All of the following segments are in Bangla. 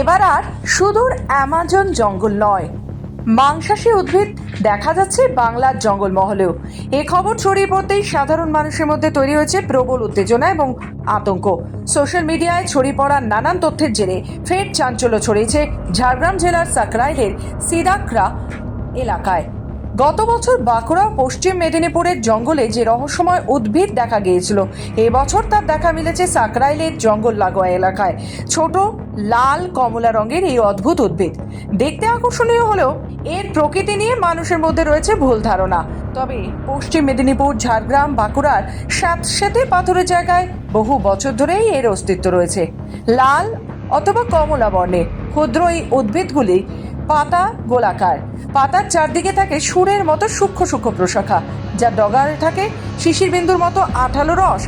এবার আর সুদূর অ্যামাজন জঙ্গল নয়। মাংসাশী উদ্ভিদ দেখা যাচ্ছে বাংলার জঙ্গলমহলেও। এ খবর ছড়িয়ে পড়তেই সাধারণ মানুষের মধ্যে তৈরি হয়েছে প্রবল উত্তেজনা এবং আতঙ্ক। সোশ্যাল মিডিয়ায় ছড়িয়ে পড়া নানান তথ্যের জেরে ফের চাঞ্চল্য ছড়িয়েছে ঝাড়গ্রাম জেলার সাকরাইলের সিদাকরা এলাকায়। গত বছর বাঁকুড়া পশ্চিম মেদিনীপুরের জঙ্গলে যে রহস্যময় উদ্ভিদ দেখা গিয়েছিল এবছর তার দেখা মিলেছে সাকরাইলের জঙ্গল লাগোয়া এলাকায়। ছোট, লাল, কমলা রঙের এই অদ্ভুত উদ্ভিদ। দেখতে আকর্ষণীয় হলেও এর প্রকৃতি নিয়ে মানুষের মধ্যে রয়েছে ভুল ধারণা। তবে পশ্চিম মেদিনীপুর, ঝাড়গ্রাম, বাঁকুড়ার স্যাঁতস্যাঁতে পাথরের জায়গায় বহু বছর ধরেই এর অস্তিত্ব রয়েছে। লাল অথবা কমলা বর্ণের ক্ষুদ্র এই উদ্ভিদগুলি পাতা গোলাকার। পাতার চারদিকে থাকে সুরের মতো সূক্ষ্ম সূক্ষ্ম প্রশাখা, যা ডগারে থাকে শিশির বিন্দুর মতো আঠালো রস।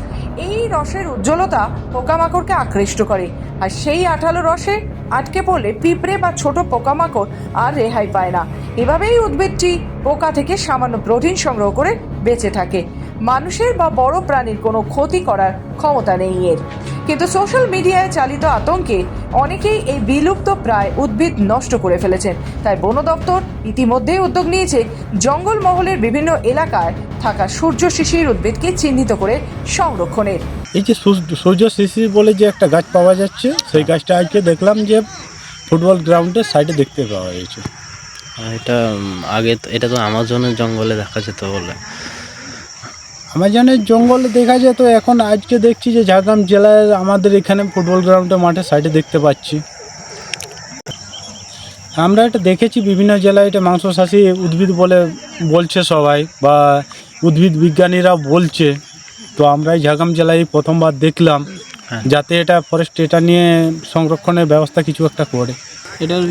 এই রসের উজ্জ্বলতা পোকামাকড়কে আকৃষ্ট করে, আর সেই আঠালো রসে আটকে পড়লে পিঁপড়ে বা ছোট পোকামাকড় আর রেহাই পায় না। এভাবেই উদ্ভিদটি পোকা থেকে সামান্য প্রোটিন সংগ্রহ করে বেঁচে থাকে। মানুষের বা বড় প্রাণীর কোনো ক্ষতি করার ক্ষমতা নেই এর। কিন্তু সোশ্যাল মিডিয়ায় চালিত আতঙ্কে অনেকেই এই বিলুপ্ত প্রায় উদ্ভিদ নষ্ট করে ফেলেছেন। তাই বন দপ্তর ইতিমধ্যেই উদ্যোগ নিয়েছে জঙ্গলমহলের বিভিন্ন এলাকায় থাকা সূর্য শিশির উদ্ভিদকে চিহ্নিত করে সংরক্ষণের। এই যে সূর্য- সূর্য শিশির বলে যে একটা গাছ পাওয়া যাচ্ছে সেই গাছটা আজকে দেখলাম যে ফুটবল গ্রাউন্ডের সাইডে দেখতে পাওয়া গেছে এটা আগে তো- এটা তো আমাজনের জঙ্গলে দেখা যেত বলে। আমাজনের জঙ্গল দেখা যায় তো এখন আজকে দেখছি যে ঝাড়গ্রাম জেলার আমাদের এখানে ফুটবল গ্রাউন্ডের মাঠের সাইডে দেখতে পাচ্ছি। আমরা এটা দেখেছি বিভিন্ন জেলায় এটা মাংসশাসী উদ্ভিদ বলে বলছে সবাই বা উদ্ভিদ বিজ্ঞানীরা বলছে। তো আমরা এই ঝাড়গ্রাম জেলায় প্রথমবার দেখলাম হ্যাঁ। যাতে এটা ফরেস্ট এটা নিয়ে সংরক্ষণের ব্যবস্থা কিছু একটা করে। এটার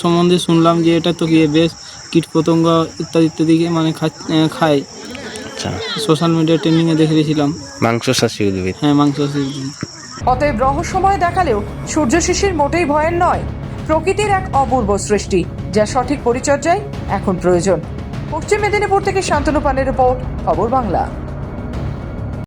সম্বন্ধে শুনলাম যে এটা তো গিয়ে বেশ কীটপতঙ্গ ইত্যাদি ইত্যাদিকে মানে খায়। আচ্ছা। সোশ্যাল মিডিয়া ট্রেনিংয়ে দেখে গেছিলাম মাংসশাসী উদ্ভিদ হ্যাঁ মাংস অতএব রহস্যময় দেখালেও সূর্য শিশির মোটেই ভয়ের নয়। প্রকৃতির এক অপূর্ব সৃষ্টি যা সঠিক পরিচর্যায় এখন প্রয়োজন। পশ্চিম মেদিনীপুর থেকে শান্তনু পানের রিপোর্ট খবর বাংলা।